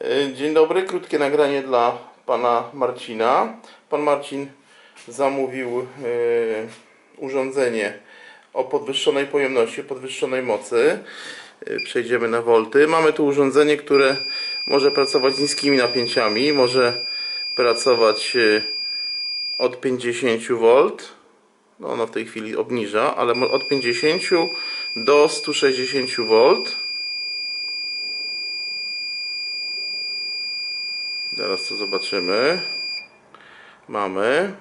E, Dzień dobry, krótkie nagranie dla pana Marcina. Pan Marcin zamówił e, urządzenie o podwyższonej pojemności, podwyższonej mocy. E, Przejdziemy na wolty. Mamy tu urządzenie, które może pracować z niskimi napięciami, może pracować od 50 V. No ono w tej chwili obniża, ale od 50 do 160 V. Zaraz to zobaczymy. Mamy.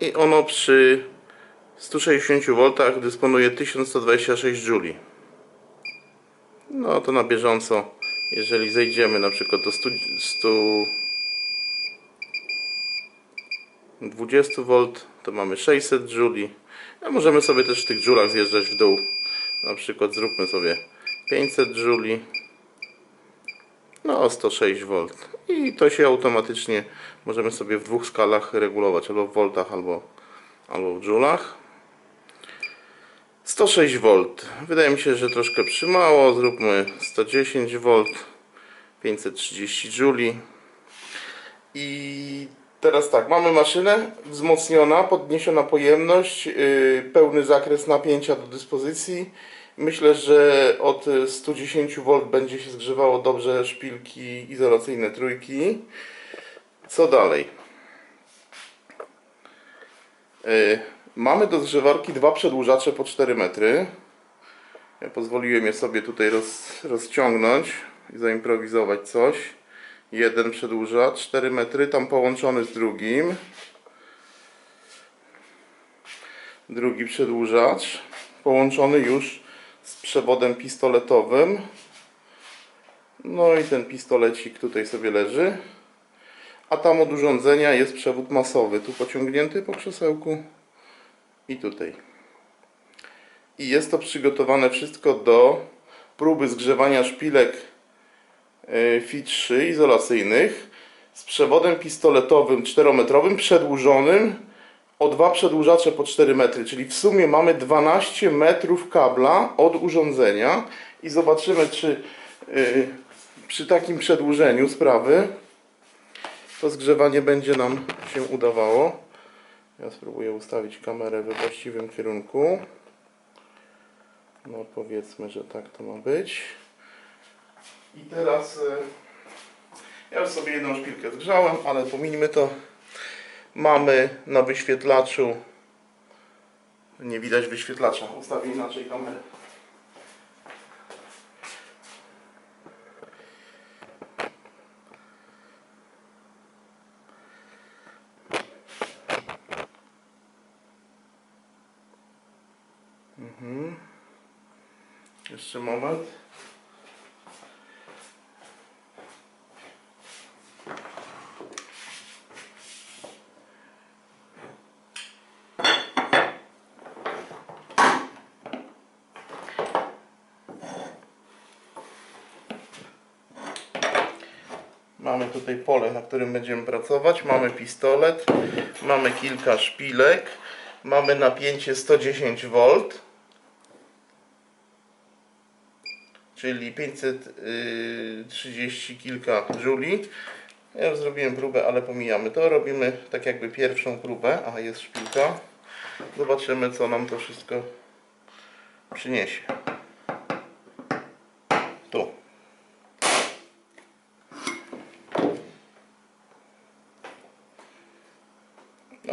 I ono przy 160 V dysponuje 1126 Joule. No to na bieżąco, jeżeli zejdziemy na przykład do 100, 100 20 V, to mamy 600 Joule. A możemy sobie też w tych Joulach zjeżdżać w dół. Na przykład zróbmy sobie 500 Joule. No 106 V. I to się automatycznie możemy sobie w dwóch skalach regulować, albo w voltach, albo, albo w joulach. 106 V. Wydaje mi się, że troszkę przymało. Zróbmy 110 V. 530 Joule. I teraz tak, mamy maszynę wzmocniona, podniesiona pojemność, yy, pełny zakres napięcia do dyspozycji. Myślę, że od 110 V będzie się zgrzewało dobrze szpilki izolacyjne trójki. Co dalej? Yy, mamy do zgrzewarki dwa przedłużacze po 4 metry. Ja pozwoliłem je sobie tutaj roz, rozciągnąć i zaimprowizować coś. Jeden przedłużacz 4 metry, tam połączony z drugim. Drugi przedłużacz połączony już z przewodem pistoletowym. No i ten pistolecik tutaj sobie leży. A tam od urządzenia jest przewód masowy, tu pociągnięty po krzesełku i tutaj. I jest to przygotowane wszystko do próby zgrzewania szpilek FI3 izolacyjnych z przewodem pistoletowym 4-metrowym przedłużonym o dwa przedłużacze po 4 metry, czyli w sumie mamy 12 metrów kabla od urządzenia i zobaczymy czy y, przy takim przedłużeniu sprawy to zgrzewanie będzie nam się udawało. Ja spróbuję ustawić kamerę we właściwym kierunku. No powiedzmy, że tak to ma być. I teraz y, ja już sobie jedną szpilkę zgrzałem, ale pomińmy to. Mamy na wyświetlaczu nie widać wyświetlacza. Ustawię inaczej kamerę. Mhm. Jeszcze moment. Mamy tutaj pole, na którym będziemy pracować. Mamy pistolet, mamy kilka szpilek, mamy napięcie 110 V, czyli 530 kilka jouli. Ja już zrobiłem próbę, ale pomijamy to. Robimy tak jakby pierwszą próbę. Aha, jest szpilka. Zobaczymy, co nam to wszystko przyniesie. Tu.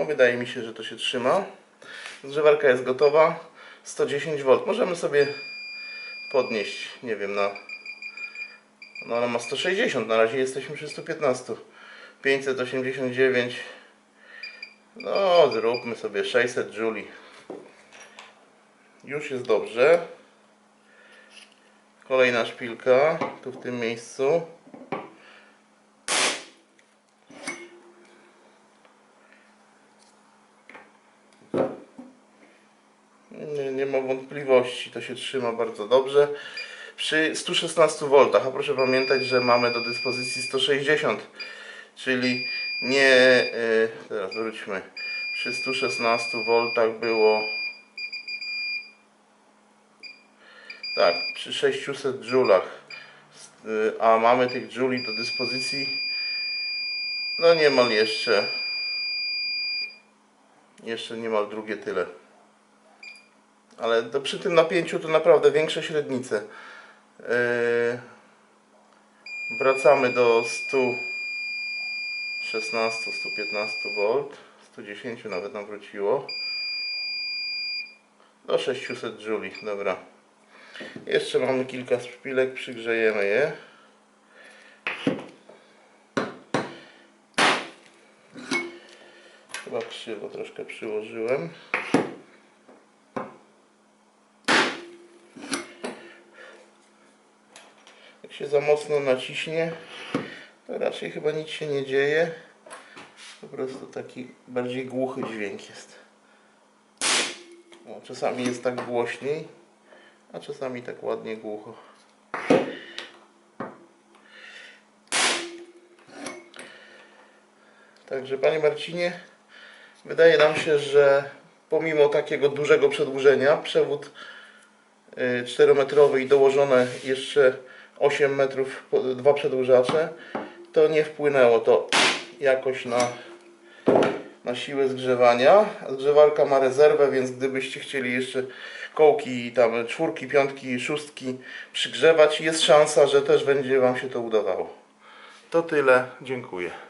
Wydaje mi się, że to się trzyma. Zgrzewarka jest gotowa. 110 V. Możemy sobie podnieść, nie wiem, na. No, ona ma 160, na razie jesteśmy przy 115. 589. No, zróbmy sobie 600 Joule. Już jest dobrze. Kolejna szpilka, tu w tym miejscu. Nie, nie ma wątpliwości, to się trzyma bardzo dobrze. Przy 116 V, a proszę pamiętać, że mamy do dyspozycji 160, czyli nie. y, teraz wróćmy. Przy 116 V było. Tak, przy 600 joulach y, a mamy tych Juli do dyspozycji no niemal jeszcze jeszcze niemal drugie tyle. Ale to przy tym napięciu to naprawdę większe średnice. Yy, wracamy do 116, 115 V, 110 nawet nam wróciło. Do 600 Juli, dobra. Jeszcze mamy kilka szpilek, przygrzejemy je. Chyba krzywo troszkę przyłożyłem. Się za mocno naciśnie, to raczej chyba nic się nie dzieje. Po prostu taki bardziej głuchy dźwięk jest. O, czasami jest tak głośniej, a czasami tak ładnie głucho. Także Panie Marcinie, wydaje nam się, że pomimo takiego dużego przedłużenia, przewód y, 4-metrowy i dołożone jeszcze 8 metrów, dwa przedłużacze, to nie wpłynęło to jakoś na, na siłę zgrzewania. Zgrzewarka ma rezerwę, więc gdybyście chcieli jeszcze kołki tam czwórki, piątki, szóstki przygrzewać, jest szansa, że też będzie Wam się to udawało. To tyle, dziękuję.